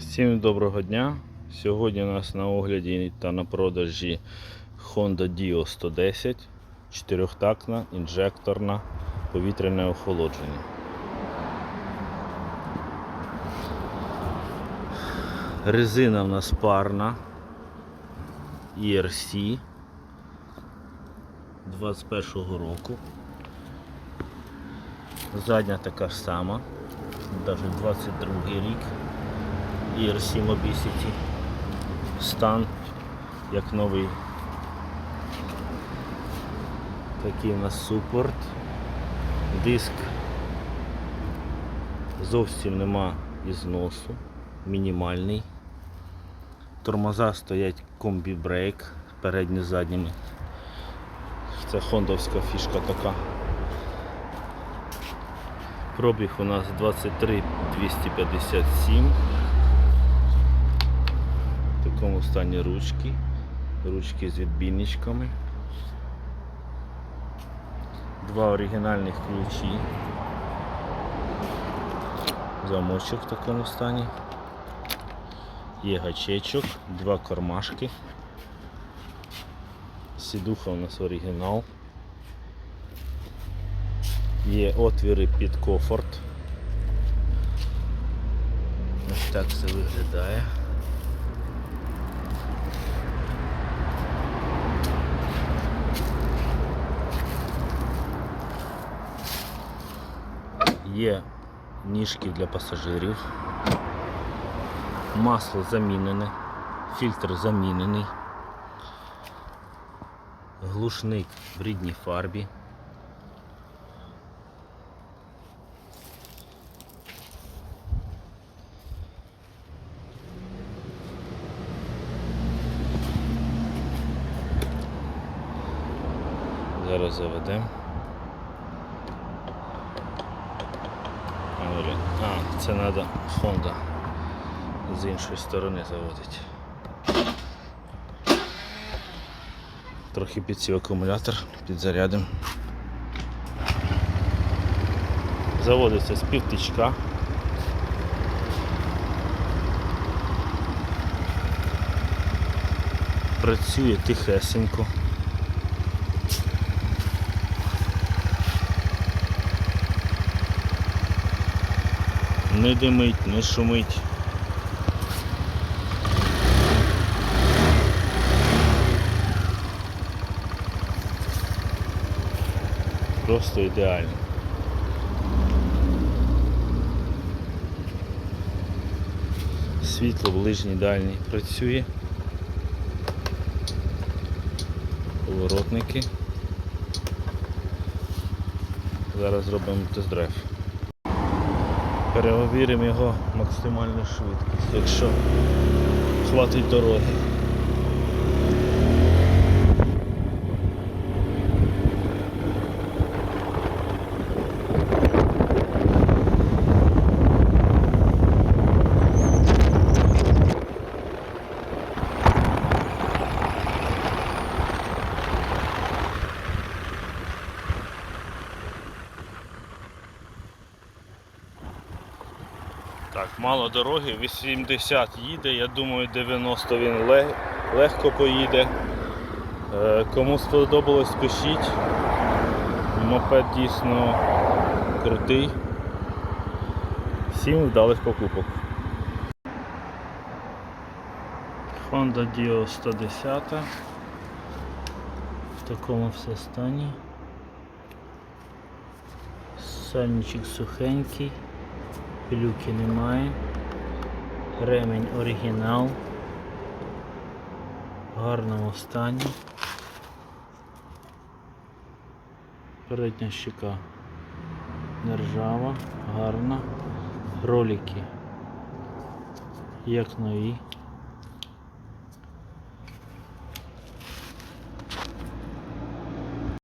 Всім доброго дня. Сьогодні у нас на огляді та на продажі Honda Dio 110, чотирьохтактна, інжекторна, повітряне охолодження. Резина в нас парна ERC 21-го року. Задня така ж сама, навіть 22 рік. ERC Mobicity. Стан як новий. Такий у нас супорт. Диск зовсім нема ізносу, мінімальний. Тормоза стоять комбі брейк передні задніми. Це хондовська фішка така. Пробіг у нас 23 257. В такому стані ручки. Ручки з відбійничками. Два оригінальних ключі. Замочок в такому стані. Є гачечок, два кармашки. Сідуха у нас оригінал. Є отвіри під кофорт. Ось так це виглядає. Є ніжки для пасажирів. Масло замінене, фільтр замінений. Глушник в рідній фарбі. Зараз заведемо. А, це треба Honda з іншої сторони заводити. Трохи підсів акумулятор, підзарядимо. Заводиться з півтичка. Працює тихесенько. Не димить, не шумить. Просто ідеально. Світло ближній дальній працює. Поворотники. Зараз зробимо тест-драйв. Перевіримо його максимальну швидкість, якщо хватить дороги. Так, мало дороги, 80 їде, я думаю 90 він лег- легко поїде. Е, Кому сподобалось, пишіть. Мопед дійсно крутий. Всім вдалих покупок. Honda Dio 110 в такому все стані. Сальничок сухенький. Пилюки немає. Ремень оригінал. В гарному стані. Передня щека нержава, гарна. Ролики як нові.